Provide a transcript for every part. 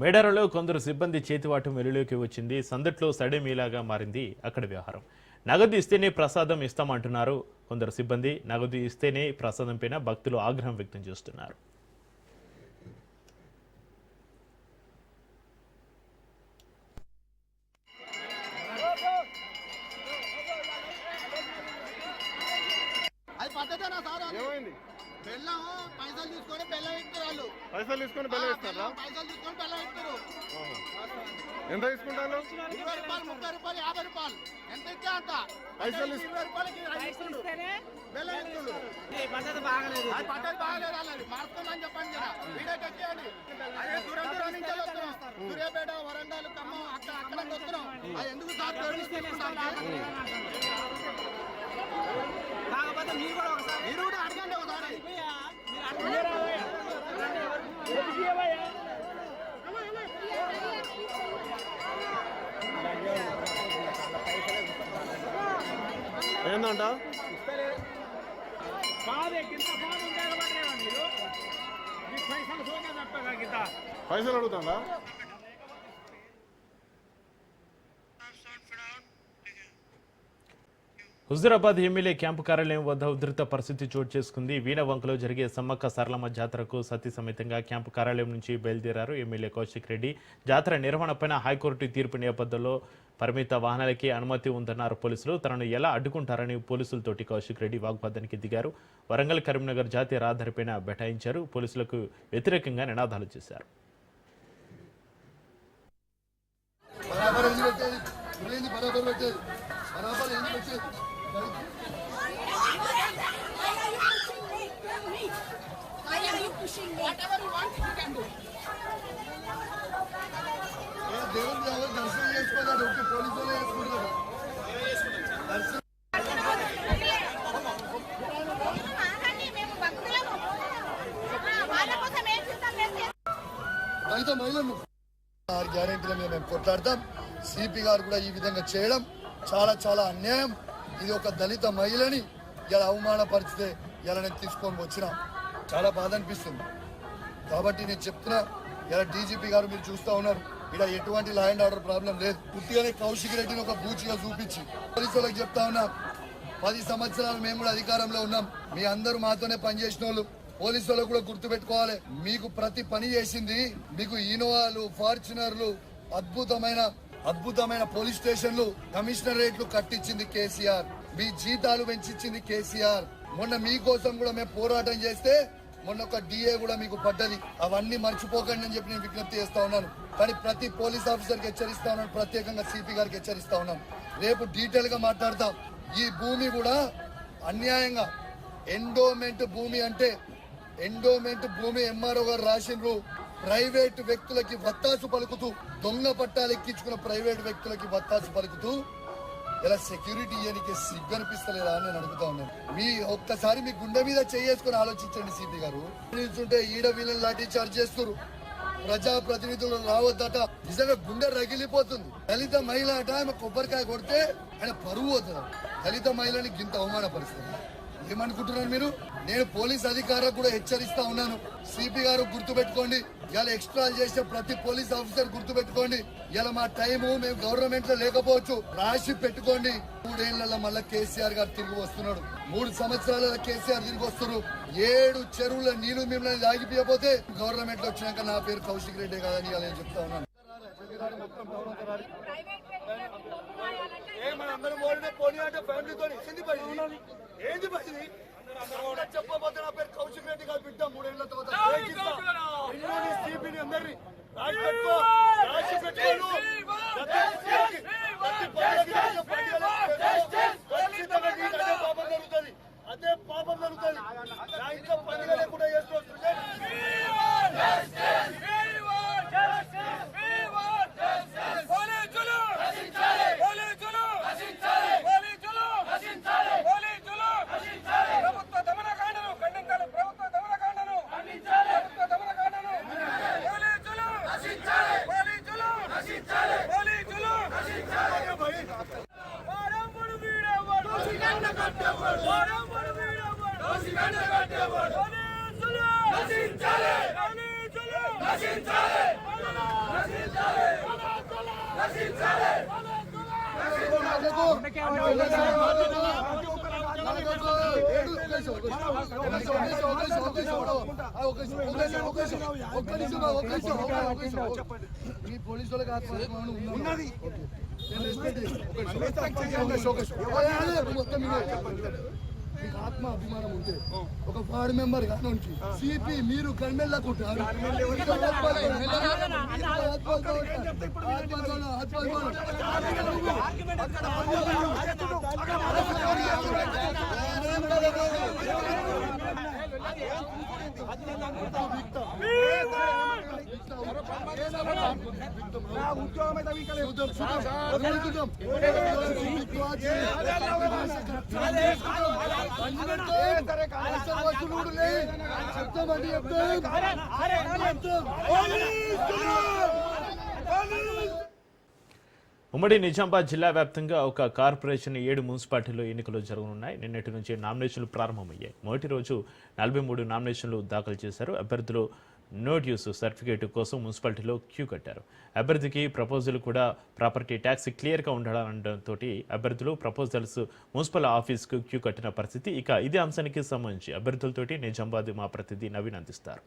మేడారంలో కొందరు సిబ్బంది చేతివాటం వెలులోకి వచ్చింది. సందట్లో సడేమీలాగా మారింది అక్కడ వ్యవహారం. నగదు ఇస్తేనే ప్రసాదం ఇస్తామంటున్నారు కొందరు సిబ్బంది. నగదు ఇస్తేనే ప్రసాదం పైన భక్తులు ఆగ్రహం వ్యక్తం చేస్తున్నారు అది పద్ధతేనా సార్ అది? ఏమైంది బెల్లం పైసలు తీసుకొని బెల్లం ఇస్తారు వాళ్ళు పైసలు తీసుకొని బెల్లం ఇస్తారా బెల్లం పైసలు తీసుకొని బెల్లం ఇస్తారు ఎంత తీసుకుంటారు? ఇరవై రూపాయలు ముప్పై రూపాయలు యాభై రూపాయలు. ఎంత ఇస్తే అంత? పైసలు అంటే ఇరవై రూపాయలకి. బెల్లం పద్ధతి బాగలేదు. పద్ధతి బాగాలేదు అన్నది మార్చుకోమని చెప్పండి అదే దూరం దూరం నుంచి వస్తున్నాం. సూర్యాపేట వరంగల్ ఖమ్మం అక్కడ అక్కడ నుంచి వస్తున్నాం. అది ఎందుకు సార్ మీరు కూడా ఒకసారి మీరు కూడా అడగండి ఒకసారి. ఏందంట? పైసలు సోకే తప్పగా కింద పైసలు అడుగుతుందా హుజురాబాద్ ఎమ్మెల్యే క్యాంపు కార్యాలయం వద్ద ఉధృత పరిస్థితి చోటు చేసుకుంది. వీణవంకలో జరిగే సమ్మక్క సారలమ్మ జాతరకు సతీ సమేతంగా క్యాంపు కార్యాలయం నుంచి బయలుదేరారు ఎమ్మెల్యే కౌశిక్ రెడ్డి. జాతర నిర్వహణపైన హైకోర్టు తీర్పు నేపథ్యంలో పరిమిత వాహనాలకి అనుమతి ఉందన్నారు పోలీసులు. తనను ఎలా అడ్డుకుంటారని పోలీసులతోటి కౌశిక్ రెడ్డి వాగ్వాదానికి దిగారు. వరంగల్ కరీంనగర్ జాతీయ రహదారిపైన బైఠాయించారు పోలీసులకు వ్యతిరేకంగా నినాదాలు చేశారు. బరాబర్ పెట్టేది బరాబర్ దళిత మహిళలు ఆరు గ్యారెంటీల మీద మేము కొట్లాడతాం. సిపి గారు కూడా ఈ విధంగా చేయడం చాలా చాలా అన్యాయం. ఇది ఒక దళిత మహిళని ఇలా అవమానపరిచితే ఇలా నేను తీసుకొని వచ్చిన చాలా బాధ అనిపిస్తుంది. కాబట్టి నేను చెప్తున్నా ఇలా డీజీపీ గారు మీరు చూస్తా ఉన్నారు. ఇక్కడ ఎటువంటి లా అండ్ ఆర్డర్ ప్రాబ్లం లేదు. పూర్తిగానే కౌశిక్ రెడ్డిని ఒక బూచిగా చూపించి పోలీసులకు చెప్తా ఉన్నా. పది సంవత్సరాలు మేము కూడా అధికారంలో ఉన్నాం. మీ అందరూ మాతోనే పనిచేసిన వాళ్ళు పోలీసు వాళ్ళు కూడా గుర్తు పెట్టుకోవాలి మీకు ప్రతి పని చేసింది మీకు ఇనోవాలు ఫార్చునర్లు అద్భుతమైన అద్భుతమైన పోలీస్ స్టేషన్లు కమిషనరేట్లు కట్టించింది కేసీఆర్. మీ జీతాలు పెంచిచ్చింది కేసీఆర్. మొన్న మీకోసం కూడా మేము పోరాటం చేస్తే మొన్న ఒక డిఏ కూడా మీకు పడ్డది. అవన్నీ మర్చిపోకండి అని చెప్పి నేను విజ్ఞప్తి చేస్తా ఉన్నాను. కానీ ప్రతి పోలీస్ ఆఫీసర్కి హెచ్చరిస్తా ఉన్నాను. ప్రత్యేకంగా సిపి గారికి హెచ్చరిస్తా ఉన్నాను. రేపు డీటెయిల్గా మాట్లాడతాం ఈ భూమి కూడా అన్యాయంగా ఎండోమెంట్ భూమి అంటే ఎండోమెంట్ భూమి ఎంఆర్ఓ గారు రాసిండ్రు. ప్రైవేట్ వ్యక్తులకి వత్తాసు పలుకుతూ దొంగ పట్టాలు ఎక్కించుకున్న ప్రైవేట్ వ్యక్తులకి వత్తాసు పలుకుతూ ఇలా సెక్యూరిటీ ఇయ్యనికి సిగ్గు అనిపిస్తలేదా అని నేను అడుగుతా ఉన్నాను. మీ ఒక్కసారి మీ గుండె మీద చేసుకుని ఆలోచించండి సిపి గారు. నిల్చుంటే ఈడ వీళ్ళని లాఠీ చార్జ్ చేస్తారు ప్రజా ప్రతినిధులు రావద్దట. నిజంగా గుండె రగిలిపోతుంది. దళిత మహిళ అట ఆమె కొబ్బరికాయ కొడితే ఆయన పరువు అవుతుంది దళిత మహిళని గింత అవమానపరుస్తుంది. ఏమనుకుంటున్నారు మీరు? నేను పోలీస్ అధికారులకు కూడా హెచ్చరిస్తా ఉన్నాను. సిపి గారు గుర్తు పెట్టుకోండి ఇలా ఎక్స్ట్రా చేసే ప్రతి పోలీస్ ఆఫీసర్ గుర్తు పెట్టుకోండి ఇలా మా టైము మేము గవర్నమెంట్లో లేకపోవచ్చు. రాసి పెట్టుకోండి. మూడేళ్ళలో మళ్ళా కేసీఆర్ గారు తిరిగి వస్తున్నాడు. మూడు సంవత్సరాల కేసీఆర్ తిరిగి వస్తున్నారు. ఏడు చెరువుల నీళ్ళు మిమ్మల్ని దాగిపోతే గవర్నమెంట్లో వచ్చినాక నా పేరు కౌశిక్ రెడ్డి కాదని ఇలా నేను చెప్తా ఉన్నాను. మనందరం ఓడిన పోనీ అంటే ఫ్యామిలీతో ఏంది పని చెప్పబోతే నా పేరు కౌశిక్ రెడ్డి గారు బిడ్డ మూడేళ్ళ తర్వాత రాసి పెట్టుకోను. మీ పోలీసు వాళ్ళకి ఆత్మహత్య ఉన్నది నేను. ఒక మొత్తం. మీకు ఆత్మ అభిమానం ఉంటే ఒక వార్డ్ మెంబర్ కానుంచి సిపి మీరు కండెల్లా కొట్టారు. చెప్తామండి చెప్తాం ఉమ్మడి నిజామాబాద్ జిల్లా వ్యాప్తంగా ఒక కార్పొరేషన్ ఏడు మున్సిపాలిటీలో ఎన్నికలు జరగనున్నాయి. నిన్నటి నుంచి నామినేషన్లు ప్రారంభమయ్యాయి. మొదటి రోజు నలభై మూడు నామినేషన్లు దాఖలు చేశారు. అభ్యర్థులు నో డ్యూస్ సర్టిఫికేట్ కోసం మున్సిపాలిటీలో క్యూ కట్టారు. అభ్యర్థికి ప్రపోజల్ కూడా ప్రాపర్టీ ట్యాక్స్ క్లియర్గా ఉండడంతో అభ్యర్థులు ప్రపోజల్స్ మున్సిపల్ ఆఫీస్కు క్యూ కట్టిన పరిస్థితి ఇక ఇదే అంశానికి సంబంధించి అభ్యర్థులతోటి నిజామాబాద్ మా ప్రతినిధి నవీన్ అందిస్తారు.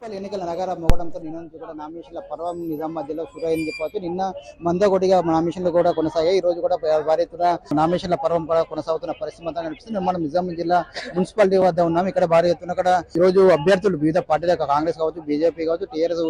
మున్సిపల్ ఎన్నికల నగర మొగడంతో నిన్న కూడా నామినేషన్ల పర్వం నిజాం మధ్యలో సురైంది అయింది చెప్పవచ్చు. నిన్న మందగొడిగా నామినేషన్లు కూడా కొనసాగాయి. ఈ రోజు కూడా భారీ ఎత్తున నామినేషన్ల పర్వం కూడా కొనసాగుతున్న పరిస్థితి అంతా కనిపిస్తుంది. మనం నిజాం జిల్లా మున్సిపాలిటీ వద్ద ఉన్నాం. ఇక్కడ భారీ ఎత్తున కూడా ఈ రోజు అభ్యర్థులు వివిధ పార్టీల కాంగ్రెస్ కావచ్చు బీజేపీ కావచ్చు టీఆర్ఎస్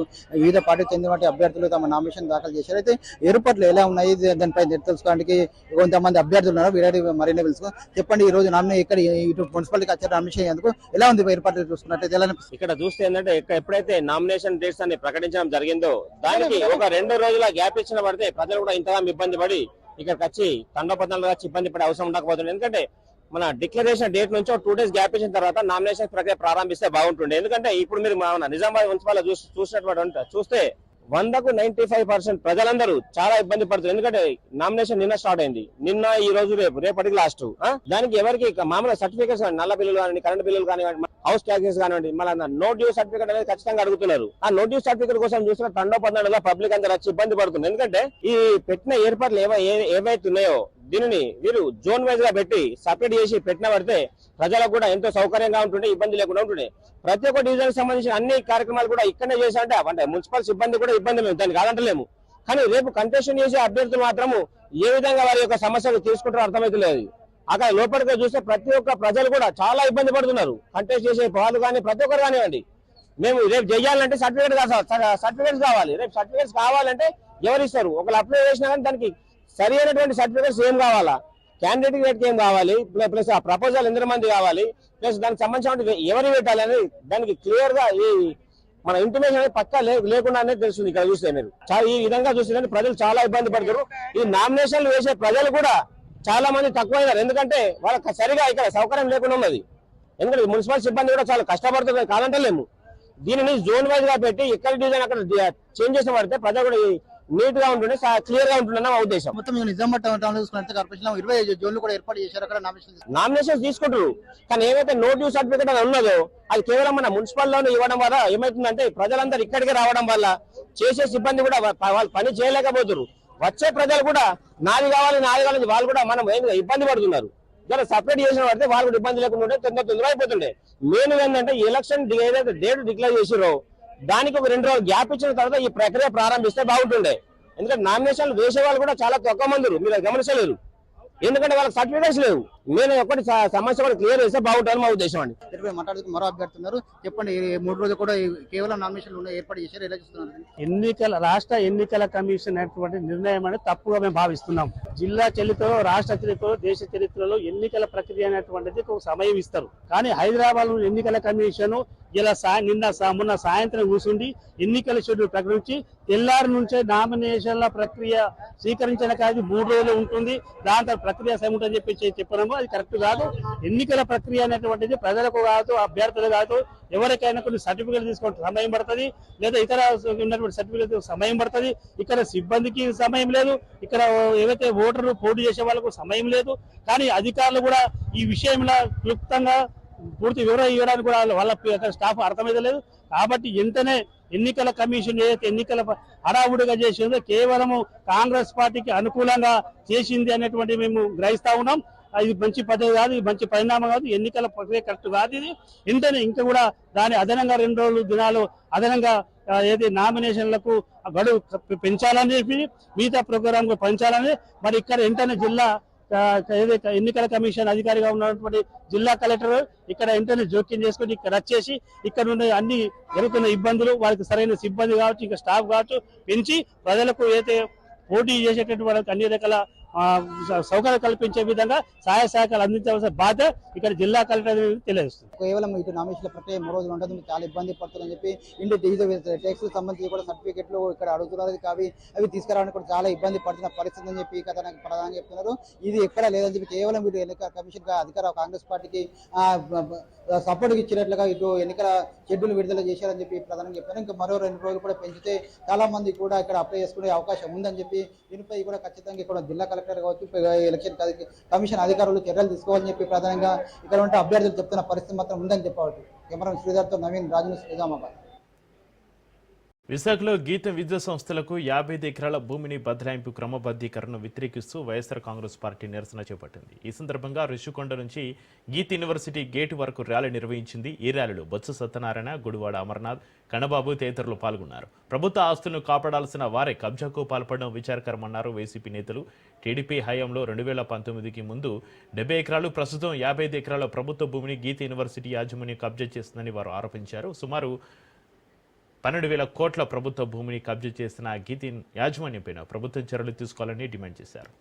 వివిధ పార్టీకి చెందిన అభ్యర్థులు తమ నామినేషన్ దాఖలు చేశారు. అయితే ఏర్పాట్లు ఎలా ఉన్నాయి? దానిపై తెలుసుకోవడానికి కొంతమంది అభ్యర్థులు ఉన్నారు. వీరి మరిన్ని తెలుసుకో చెప్పండి. ఈ రోజు నామినే ఇక్కడ ఇటు మున్సిపాలిటీకి వచ్చారు నామినేషన్ ఎందుకు ఎలా ఉంది? ఏర్పాట్లు చూసుకున్నట్లయితే ఎలా ఇక్కడ చూస్తే ఏంటంటే ఎప్పుడైతే నామినేషన్ డేట్స్ అన్ని ప్రకటించడం జరిగిందో దానికి ఒక రెండు రోజుల గ్యాప్ ఇచ్చిన పడితే ప్రజలు కూడా ఇంతగా ఇబ్బంది పడి ఇక్కడికి వచ్చి తండోపతంగా వచ్చి ఇబ్బంది పడే అవసరం ఉండకపోతుంది ఎందుకంటే మన డిక్లరేషన్ డేట్ నుంచి టూ డేస్ గ్యాప్ ఇచ్చిన తర్వాత నామినేషన్ ప్రక్రియ ప్రారంభిస్తే బాగుంటుండే. ఎందుకంటే ఇప్పుడు మీరు మన నిజామాబాద్ మున్సిపల్ చూసినటువంటి ఉంటే- చూస్తే వందకు నైన్టీ ఫైవ్ పర్సెంట్ ప్రజలందరూ చాలా ఇబ్బంది పడుతున్నారు. ఎందుకంటే నామినేషన్ నిన్న స్టార్ట్ అయింది. నిన్న ఈ రోజు రేపు రేపటికి లాస్ట్. దానికి ఎవరికి మామూలు సర్టిఫికేట్స్ నల్ల బిల్లులు కానీ కరెంట్ బిల్లులు కానివ్వండి హౌస్ ట్యాక్సెస్ కానివ్వండి మళ్ళీ నో డ్యూ సర్టిఫికేట్ అనేది ఖచ్చితంగా అడుగుతున్నారు. ఆ నో డ్యూ సర్టిఫికేట్ కోసం చూసిన తండో పద్నాడుగా పబ్లిక్ అందరూ వచ్చి ఇబ్బంది పడుతుంది ఎందుకంటే ఈ పెట్టిన ఏర్పాట్లు ఏవైతే ఉన్నాయో దీనిని వీరు జోన్ వైజ్గా పెట్టి సపరేట్ చేసి పెట్టిన పడితే ప్రజలకు కూడా ఎంతో సౌకర్యంగా ఉంటుండే ఇబ్బంది లేకుండా ఉంటుండే. ప్రతి ఒక్క డివిజన్ సంబంధించిన అన్ని కార్యక్రమాలు కూడా ఇక్కడనే చేశారంటే అంటే మున్సిపల్ సిబ్బంది కూడా ఇబ్బంది లేదు దాన్ని కాదంటలేము. కానీ రేపు కంటెషన్ చేసే అభ్యర్థులు మాత్రము ఏ విధంగా వారి యొక్క సమస్యలు తీసుకుంటారో అర్థమైతలేదు. అక్కడ లోపలికి చూస్తే ప్రతి ఒక్క ప్రజలు కూడా చాలా ఇబ్బంది పడుతున్నారు. కంటెస్ట్ చేసే వాళ్ళు కానీ ప్రతి ఒక్కరు కానివ్వండి. మేము రేపు చేయాలంటే సర్టిఫికేట్ సర్టిఫికేట్స్ కావాలి. రేపు సర్టిఫికేట్స్ కావాలంటే ఎవరు ఇస్తారు ఒకళ్ళు అప్లై చేసినా కానీ దానికి సరి అయినటువంటి సర్టిఫికేట్స్ ఏం కావాలా? క్యాండిడేట్ రేట్కి ఏం కావాలి? ప్లస్ ఆ ప్రపోజల్ ఎంతమంది కావాలి? ప్లస్ దానికి సంబంధించిన ఎవరు పెట్టాలి అనేది దానికి క్లియర్గా ఈ మన ఇంటిమేషన్ అనేది పక్కా లే- లేకుండానే తెలుస్తుంది ఇక్కడ చూస్తే మీరు. చాలా ఈ విధంగా చూస్తే ప్రజలు చాలా ఇబ్బంది పడతారు ఈ నామినేషన్లు వేసే ప్రజలు కూడా చాలా మంది తక్కువైనారు ఎందుకంటే వాళ్ళకి సరిగా ఇక్కడ సౌకర్యం లేకుండా ఉన్నది. ఎందుకంటే మున్సిపల్ సిబ్బంది కూడా చాలా కష్టపడుతుంది కాదంటలేము. దీనిని జోన్ వైజ్గా పెట్టి ఇక్కడ డిజైన్ అక్కడ చేంజ్ చేసిన పడితే ప్రజలు కూడా నీట్గా ఉంటుండే క్లియర్గా ఉంటుండే మా ఉద్దేశం. మొత్తం నిజామాబాద్ టౌన్ కార్పొరేషన్ ఇరవై ఐదు జోన్లు కూడా ఏర్పాటు చేశారు అక్కడ నామినేషన్ తీసుకుంటారు కానీ ఏవైతే నో డ్యూ సర్టిఫికేట్ అని ఉన్నదో అది కేవలం మన మున్సిపల్లోనే ఇవ్వడం వల్ల ఏమైతుందంటే ప్రజలందరూ ఇక్కడికి రావడం వల్ల చేసే సిబ్బంది కూడా వాళ్ళు పని చేయలేకపోతున్నారు వచ్చే ప్రజలు కూడా నాది కావాలి నాది కావాలి వాళ్ళు కూడా మనం ఏం ఇబ్బంది పడుతున్నారు. ఇలా సపరేట్ చేసిన పడితే వాళ్ళు కూడా ఇబ్బంది లేకుండా ఉంటే తొందర తొందర అయిపోతుండే. మెయిన్ ఏంటంటే ఎలక్షన్ ఏదైతే డేట్ డిక్లేర్ చేసిరో దానికి ఒక రెండు రోజులు గ్యాప్ ఇచ్చిన తర్వాత ఈ ప్రక్రియ ప్రారంభిస్తే బాగుంటుండే. ఎందుకంటే నామినేషన్లు వేసే వాళ్ళు కూడా చాలా తక్కువ మంది మీరు గమనించలేరు. ఎందుకంటే వాళ్ళకి సర్టిఫికేట్స్ లేవు. నేను ఒకటి సమస్య కూడా క్లియర్ చేస్తే బాగుంటుంది మా ఉద్దేశం అండి. మాట్లాడుతూ మరో అభ్యర్థి ఉన్నారు. చెప్పండి ఈ మూడు రోజులు కూడా కేవలం నామినేషన్లు ఉన్నాయి ఏర్పాటు చేశారు ఎలా చూస్తున్నారు? ఎన్నికల రాష్ట్ర ఎన్నికల కమిషన్ అనేటువంటి నిర్ణయం అనేది తప్పుగా మేము భావిస్తున్నాం. జిల్లా చరిత్రలో రాష్ట్ర చరిత్రలో దేశ చరిత్రలో ఎన్నికల ప్రక్రియ అనేటువంటిది ఒక సమయం ఇస్తారు. కానీ హైదరాబాద్ ఎన్నికల కమిషన్ ఇలా సా- నిన్న సా- మొన్న సాయంత్రం కూర్చుండి ఎన్నికల షెడ్యూల్ ప్రకటించి తెల్లారి నుంచే నామినేషన్ల ప్రక్రియ స్వీకరించడానికి అది మూడు రోజులు ఉంటుంది. దాని తర్వాత ప్రక్రియ సమయం ఉంటుందని చెప్పి చెప్పడము అది కరెక్ట్ కాదు. ఎన్నికల ప్రక్రియ అనేటువంటిది ప్రజలకు కాదు అభ్యర్థులు కాదు. ఎవరికైనా కొన్ని సర్టిఫికేట్ తీసుకోవడం సమయం పడుతుంది లేదా ఇతర ఉన్నటువంటి సర్టిఫికేట్ సమయం పడుతుంది. ఇక్కడ సిబ్బందికి సమయం లేదు. ఇక్కడ ఏవైతే ఓటర్లు పోటీ చేసే వాళ్ళకు సమయం లేదు. కానీ అధికారులు కూడా ఈ విషయంలో క్లుప్తంగా పూర్తి వివరణ ఇవ్వడానికి కూడా వాళ్ళ- స్టాఫ్ అర్థమైతే లేదు. కాబట్టి వెంటనే ఎన్నికల కమిషన్ ఏదైతే ఎన్నికల హడావుడిగా చేసిందో కేవలము కాంగ్రెస్ పార్టీకి అనుకూలంగా చేసింది అనేటువంటి మేము గ్రహిస్తా ఉన్నాం. ఇది మంచి పద్ధతి కాదు ఇది మంచి పరిణామం కాదు ఎన్నికల ప్రక్రియ కరెక్ట్ కాదు ఇది. ఇంటనే ఇంకా కూడా దాని అదనంగా రెండు రోజులు దినాలు అదనంగా ఏది నామినేషన్లకు గడువు పెంచాలని చెప్పి మిగతా ప్రోగ్రామ్ పెంచాలని. మరి ఇక్కడ వెంటనే జిల్లా ఏదైతే ఎన్నికల కమిషన్ అధికారిగా ఉన్నటువంటి జిల్లా కలెక్టర్ ఇక్కడ వెంటనే జోక్యం చేసుకొని ఇక్కడ వచ్చేసి ఇక్కడ ఉన్న అన్ని జరుగుతున్న ఇబ్బందులు వారికి సరైన సిబ్బంది కావచ్చు ఇంకా స్టాఫ్ కావచ్చు పెంచి ప్రజలకు అయితే పోటీ చేసేటటువంటి అన్ని రకాల సౌకర్యం కల్పించే విధంగా సహాయ సహకారాలు అందించవలసిన బాధ్యత ఇక్కడ జిల్లా కలెక్టర్ తెలియజేస్తుంది. కేవలం ఇటు నామినేషన్ల ప్రక్రియ మూడు రోజులు ఉంటుంది చాలా ఇబ్బంది పడుతుందని చెప్పి ఇంటి టెక్స్ సంబంధించి కూడా సర్టిఫికెట్లు ఇక్కడ అడుగుతున్నారు అవి అవి తీసుకురావడానికి కూడా చాలా ఇబ్బంది పడుతున్న పరిస్థితి అని చెప్పి కథ ప్రధానంగా చెప్తున్నారు. ఇది ఎక్కడ లేదని చెప్పి కేవలం వీటి ఎన్నికల కమిషన్గా అధికార కాంగ్రెస్ పార్టీకి సపోర్ట్ ఇచ్చినట్లుగా ఇటు ఎన్నికల షెడ్యూల్ విడుదల చేశారని చెప్పి ప్రధానంగా చెప్పారు ఇంకా మరో రెండు రోజులు కూడా పెంచితే చాలా మంది కూడా ఇక్కడ అప్లై చేసుకునే అవకాశం ఉందని చెప్పి దీనిపై కూడా ఖచ్చితంగా ఇక్కడ జిల్లా కలెక్టర్ కావచ్చు ఎలక్షన్ కమిషన్ అధికారులు చర్యలు తీసుకోవాలని చెప్పి ప్రధానంగా ఇక్కడ ఉంటే అభ్యర్థులు చెప్తున్న పరిస్థితి మాత్రం ఉందని చెప్పవచ్చు. కెమెరా శ్రీధర్తో నవీన్ రాజు నిజామాబాద్ విశాఖలో గీతం విద్యా సంస్థలకు యాభై ఎకరాల భూమిని బదలాయింపు క్రమబద్ధీకరణను వ్యతిరేకిస్తూ వైఎస్ఆర్ కాంగ్రెస్ పార్టీ నిరసన చేపట్టింది. ఈ సందర్భంగా రిషికొండ నుంచి గీత్ యూనివర్సిటీ గేటు వరకు ర్యాలీ నిర్వహించింది. ఈ ర్యాలీలో బొత్స సత్యనారాయణ గుడివాడ అమర్నాథ్ కణబాబు తదితరులు పాల్గొన్నారు. ప్రభుత్వ ఆస్తులను కాపాడాల్సిన వారే కబ్జాకు పాల్పడడం విచారకరమన్నారు వైసీపీ నేతలు. టీడీపీ హయాంలో రెండు వేల పంతొమ్మిదికి ముందు డెబ్బై ఎకరాలు ప్రస్తుతం యాభై ఎకరాల ప్రభుత్వ భూమిని గీత యూనివర్సిటీ యాజమాన్యం కబ్జా చేస్తుందని వారు ఆరోపించారు. సుమారు పన్నెండు వేల కోట్ల ప్రభుత్వ భూమిని కబ్జా చేసిన గీతి యాజమాన్యంపైన ప్రభుత్వం చర్యలు తీసుకోవాలని డిమాండ్ చేశారు.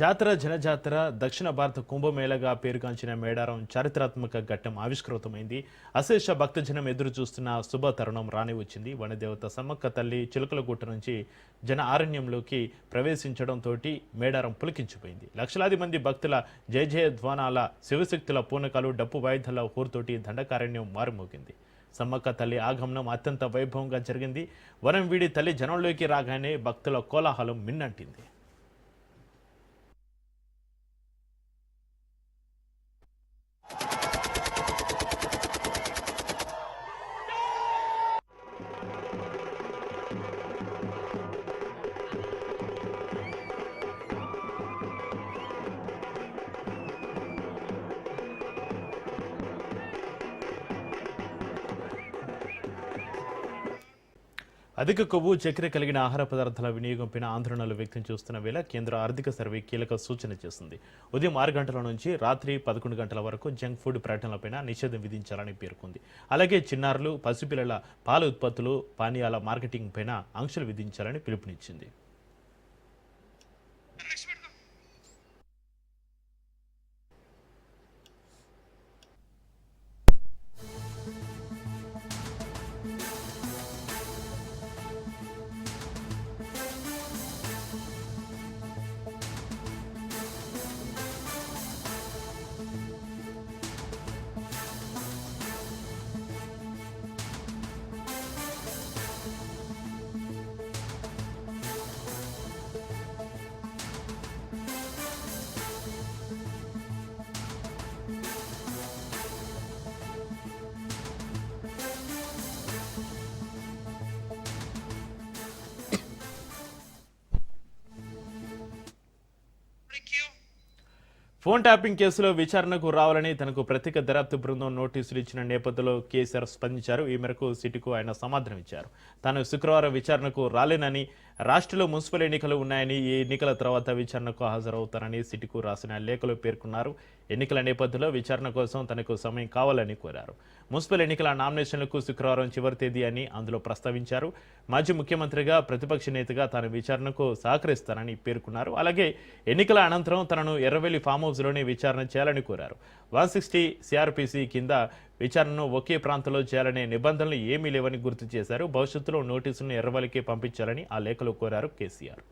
జాతర జనజాతర దక్షిణ భారత కుంభమేళగా పేరుగాంచిన మేడారం చారిత్రాత్మక ఘట్టం ఆవిష్కృతమైంది. అశేష భక్తజనం ఎదురు చూస్తున్న శుభ తరుణం రాని వచ్చింది. వనదేవత సమ్మక్క తల్లి చిలుకలగుట్ట నుంచి జన ఆరణ్యంలోకి ప్రవేశించడంతో మేడారం పులికించిపోయింది. లక్షలాది మంది భక్తుల జయ జయ ధ్వానాల శివశక్తుల పూనకాలు డప్పు వాయిద్యాల హోరుతోటి దండకారణ్యం మారుమోగింది. సమ్మక్క తల్లి ఆగమనం అత్యంత వైభవంగా జరిగింది. వనం వీడి తల్లి జనంలోకి రాగానే భక్తుల కోలాహలం మిన్నంటింది. అధిక కొవ్వు చక్కెర కలిగిన ఆహార పదార్థాల వినియోగంపై ఆందోళనలు వ్యక్తం చేస్తున్న వేళ కేంద్ర ఆర్థిక సర్వే కీలక సూచన చేస్తుంది ఉదయం ఆరు గంటల నుంచి రాత్రి పదకొండు గంటల వరకు జంక్ ఫుడ్ ప్రకటనలపైన నిషేధం విధించాలని పేర్కొంది. అలాగే చిన్నారులు పసిపిల్లల పాల ఉత్పత్తులు పానీయాల మార్కెటింగ్ పైన ఆంక్షలు విధించాలని పిలుపునిచ్చింది. ఫోన్ ట్యాపింగ్ కేసులో విచారణకు రావాలని తనకు ప్రత్యేక దర్యాప్తు బృందం నోటీసులు ఇచ్చిన నేపథ్యంలో కేసీఆర్ స్పందించారు. ఈ మేరకు సిటీకు ఆయన సమాధానం ఇచ్చారు తాను శుక్రవారం విచారణకు రాలేనని రాష్ట్రంలో మున్సిపల్ ఎన్నికలు ఉన్నాయని ఈ ఎన్నికల తర్వాత విచారణకు హాజరవుతానని సిటీకు రాసిన లేఖలో పేర్కొన్నారు. ఎన్నికల నేపథ్యంలో విచారణ కోసం తనకు సమయం కావాలని కోరారు. మున్సిపల్ ఎన్నికల నామినేషన్లకు శుక్రవారం చివరి తేదీ అని అందులో ప్రస్తావించారు. మాజీ ముఖ్యమంత్రిగా ప్రతిపక్ష నేతగా తాను విచారణకు సహకరిస్తానని పేర్కొన్నారు. అలాగే ఎన్నికల అనంతరం తనను ఎర్రవెల్లి ఫామ్ హౌస్లోనే విచారణ చేయాలని కోరారు. వన్ సిక్స్టీ సిఆర్పిసి కింద విచారణను ఒకే ప్రాంతంలో చేయాలనే నిబంధనలు ఏమీ లేవని గుర్తు చేశారు. భవిష్యత్తులో నోటీసులను ఎర్రవల్లికి పంపించాలని ఆ లేఖలో కోరారు కేసీఆర్.